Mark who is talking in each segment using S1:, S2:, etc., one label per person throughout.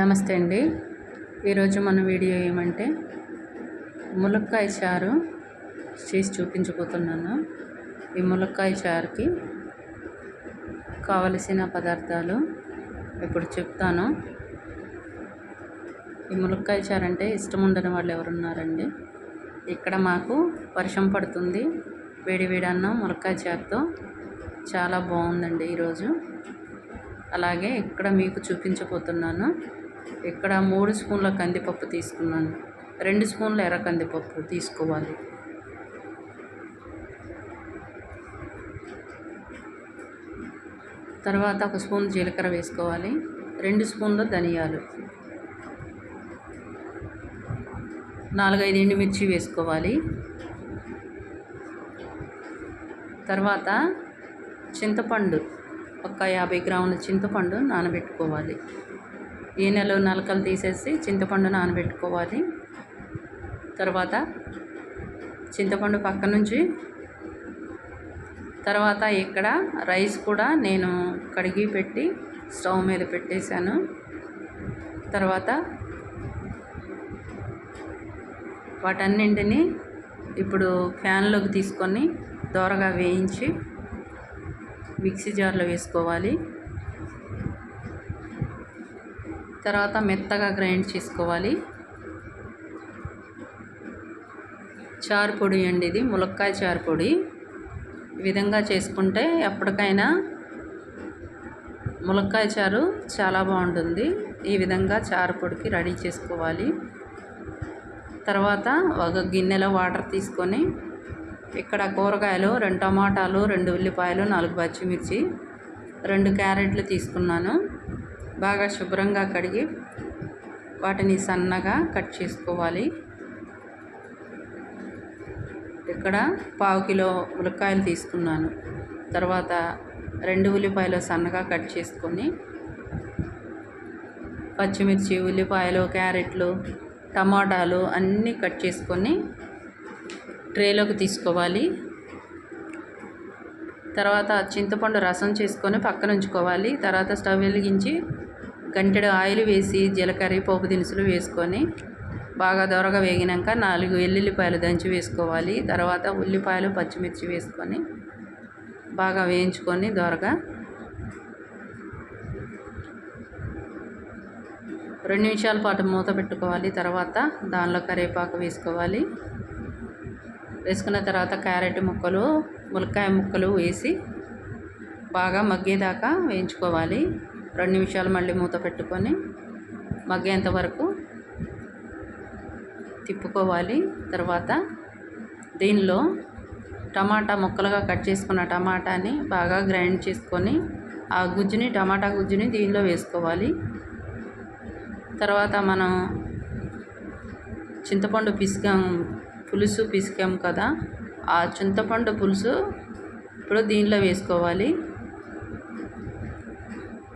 S1: నమస్తే అండి. ఈరోజు మన వీడియో ఏమంటే ములక్కాయ చారు చేసి చూపించబోతున్నాను. ఈ ములక్కాయ చారుకి కావలసిన పదార్థాలు ఇప్పుడు చెప్తాను. ఈ ములక్కాయ చారు అంటే ఇష్టం ఉండని వాళ్ళు ఎవరున్నారండి ఇక్కడ మాకు వర్షం పడుతుంది. వేడి వేడి అన్నం ములక్కాయ చారుతో చాలా బాగుందండి ఈరోజు. అలాగే ఇక్కడ మీకు చూపించబోతున్నాను. ఇక్కడ మూడు స్పూన్ల కందిపప్పు తీసుకున్నాను. రెండు స్పూన్ల ఎర్ర కందిపప్పు తీసుకోవాలి. తర్వాత ఒక స్పూన్ జీలకర్ర వేసుకోవాలి. రెండు స్పూన్ల ధనియాలు. నాలుగైదు ఎండుమిర్చి వేసుకోవాలి. తర్వాత చింతపండు ఒక యాభై గ్రాముల చింతపండు నానబెట్టుకోవాలి. ఈనెలు నలకలు తీసేసి చింతపండు నానబెట్టుకోవాలి. తర్వాత చింతపండు పక్క నుంచి తర్వాత ఇక్కడ రైస్ కూడా నేను కడిగి పెట్టి స్టవ్ మీద పెట్టేశాను. తర్వాత వాటన్నింటినీ ఇప్పుడు ఫ్యాన్లోకి తీసుకొని దోరగా వేయించి మిక్సీ జార్లో వేసుకోవాలి. తర్వాత మెత్తగా గ్రైండ్ చేసుకోవాలి. చారు పొడి అండి ఇది ములక్కాయ చారు పొడి. ఈ విధంగా చేసుకుంటే ఎప్పటికైనా ములక్కాయ చారు చాలా బాగుంటుంది. ఈ విధంగా చారు పొడికి రెడీ చేసుకోవాలి. తర్వాత ఒక గిన్నెలో వాటర్ తీసుకొని ఇక్కడ కూరగాయలు రెండు టమాటాలు రెండు ఉల్లిపాయలు నాలుగు పచ్చిమిర్చి రెండు క్యారెట్లు తీసుకున్నాను. బాగా శుభ్రంగా కడిగి వాటిని సన్నగా కట్ చేసుకోవాలి. ఇక్కడ పావు కిలో ఉల్లిపాయలు తీసుకున్నాను. తర్వాత రెండు ఉల్లిపాయలు సన్నగా కట్ చేసుకొని పచ్చిమిర్చి ఉల్లిపాయలు క్యారెట్లు టమాటాలు అన్నీ కట్ చేసుకొని ట్రేలోకి తీసుకోవాలి. తర్వాత చింతపండు రసం చేసుకొని పక్కన ఉంచుకోవాలి. తర్వాత స్టవ్ వెలిగించి గంటెడు ఆయిల్ వేసి జీలకర్ర పోపు దినుసులు వేసుకొని బాగా దొరగా వేగినాక నాలుగు వెల్లుల్లిపాయలు దంచి వేసుకోవాలి. తర్వాత ఉల్లిపాయలు పచ్చిమిర్చి వేసుకొని బాగా వేయించుకొని దొరగా రెండు నిమిషాల పాటు మూత పెట్టుకోవాలి. తర్వాత దానిలో కరివేపాకు వేసుకోవాలి. వేసుకున్న తర్వాత క్యారెట్ ముక్కలు ములక్కాయ ముక్కలు వేసి బాగా మగ్గేదాకా వేయించుకోవాలి. రెండు నిమిషాలు మళ్ళీ మూత పెట్టుకొని మగ్గేంత వరకు తిప్పుకోవాలి. తర్వాత దీనిలో టమాటా ముక్కలుగా కట్ చేసుకున్న టమాటాని బాగా గ్రైండ్ చేసుకొని ఆ గుజ్జుని టమాటా గుజ్జుని దీనిలో వేసుకోవాలి. తర్వాత మనం చింతపండు పిసికాం పులుసు పిసికాం కదా ఆ చింతపండు పులుసు ఇప్పుడు దీనిలో వేసుకోవాలి.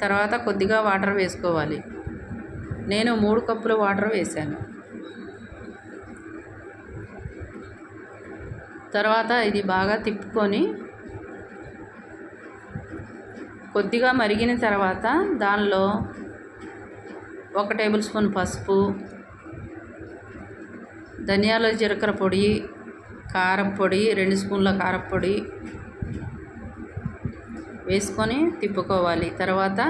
S1: తర్వాత కొద్దిగా వాటర్ వేసుకోవాలి. నేను మూడు కప్పులు వాటర్ వేసాను తర్వాత ఇది బాగా తిప్పుకొని కొద్దిగా మరిగిన తర్వాత దానిలో ఒక టేబుల్ స్పూన్ పసుపు ధనియాల జీలకర్ర పొడి కారం పొడి రెండు స్పూన్ల కారపొడి వేసుకొని తిప్పుకోవాలి. తర్వాత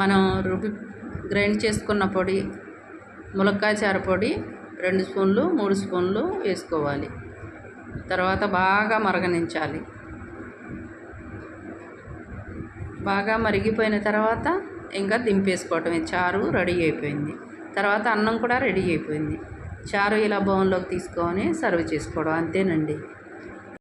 S1: మనం రుబ్బి గ్రైండ్ చేసుకున్న పొడి ములక్కాయ చారు పొడి రెండు స్పూన్లు మూడు స్పూన్లు వేసుకోవాలి. తర్వాత బాగా మరగనించాలి. బాగా మరిగిపోయిన తర్వాత ఇంకా దింపేసుకోవటమే. చారు రెడీ అయిపోయింది. తర్వాత అన్నం కూడా రెడీ అయిపోయింది. చారు ఇలా బౌన్లోకి తీసుకొని సర్వ్ చేసుకోవడం అంతేనండి.